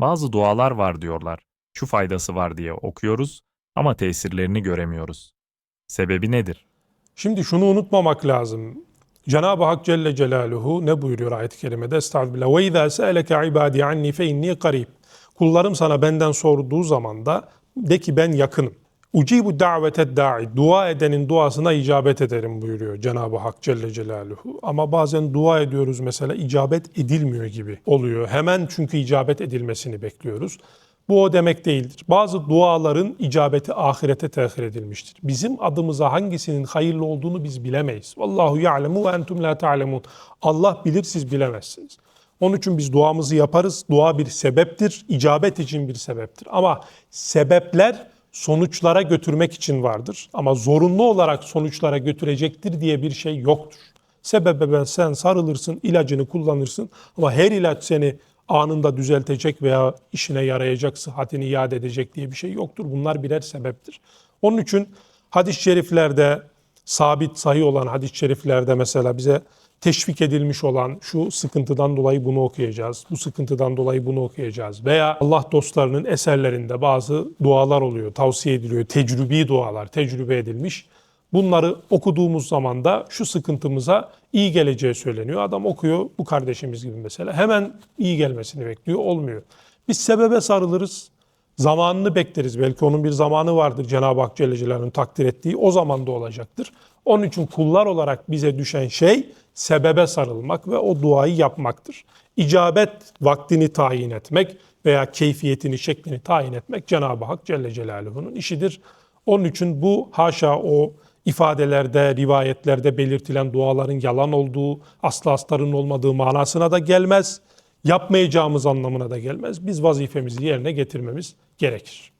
Bazı dualar var diyorlar. Şu faydası var diye okuyoruz ama tesirlerini göremiyoruz. Sebebi nedir? Şimdi şunu unutmamak lazım. Cenab-ı Hak Celle Celaluhu ne buyuruyor ayet-i kerimede? Estağfirullah. Ve izâ se'eleke ibâdî anni fe inni qarîb. Kullarım sana benden sorduğu zaman da de ki ben yakınım. Ucibu daveted da'i. Dua edenin duasına icabet ederim buyuruyor Cenab-ı Hak Celle Celaluhu. Ama bazen dua ediyoruz mesela icabet edilmiyor gibi oluyor. Hemen çünkü icabet edilmesini bekliyoruz. Bu o demek değildir. Bazı duaların icabeti ahirete tehir edilmiştir. Bizim adımıza hangisinin hayırlı olduğunu biz bilemeyiz. Vallahu ya'lemu ve entum la ta'lemun. Allah bilir siz bilemezsiniz. Onun için biz duamızı yaparız. Dua bir sebeptir, icabet için bir sebeptir. Ama sebepler sonuçlara götürmek için vardır. Ama zorunlu olarak sonuçlara götürecektir diye bir şey yoktur. Sebebe ben sen sarılırsın, ilacını kullanırsın ama her ilaç seni anında düzeltecek veya işine yarayacak, sıhhatini iade edecek diye bir şey yoktur. Bunlar birer sebeptir. Onun için hadis-i şeriflerde sabit, sahih olan hadis-i şeriflerde mesela bize teşvik edilmiş olan şu sıkıntıdan dolayı bunu okuyacağız, bu sıkıntıdan dolayı bunu okuyacağız veya Allah dostlarının eserlerinde bazı dualar oluyor, tavsiye ediliyor, tecrübi dualar, tecrübe edilmiş. Bunları okuduğumuz zaman da şu sıkıntımıza iyi geleceği söyleniyor. Adam okuyor bu kardeşimiz gibi mesela. Hemen iyi gelmesini bekliyor. Olmuyor. Biz sebebe sarılırız. Zamanını bekleriz. Belki onun bir zamanı vardır Cenab-ı Hak Celle Celaluhu'nun takdir ettiği. O zaman da olacaktır. Onun için kullar olarak bize düşen şey sebebe sarılmak ve o duayı yapmaktır. İcabet vaktini tayin etmek veya keyfiyetini, şeklini tayin etmek Cenab-ı Hak Celle Celaluhu'nun işidir. Onun için bu haşa o ifadelerde, rivayetlerde belirtilen duaların yalan olduğu, aslı astarın olmadığı manasına da gelmez. Yapmayacağımız anlamına da gelmez. Biz vazifemizi yerine getirmemiz gerekir.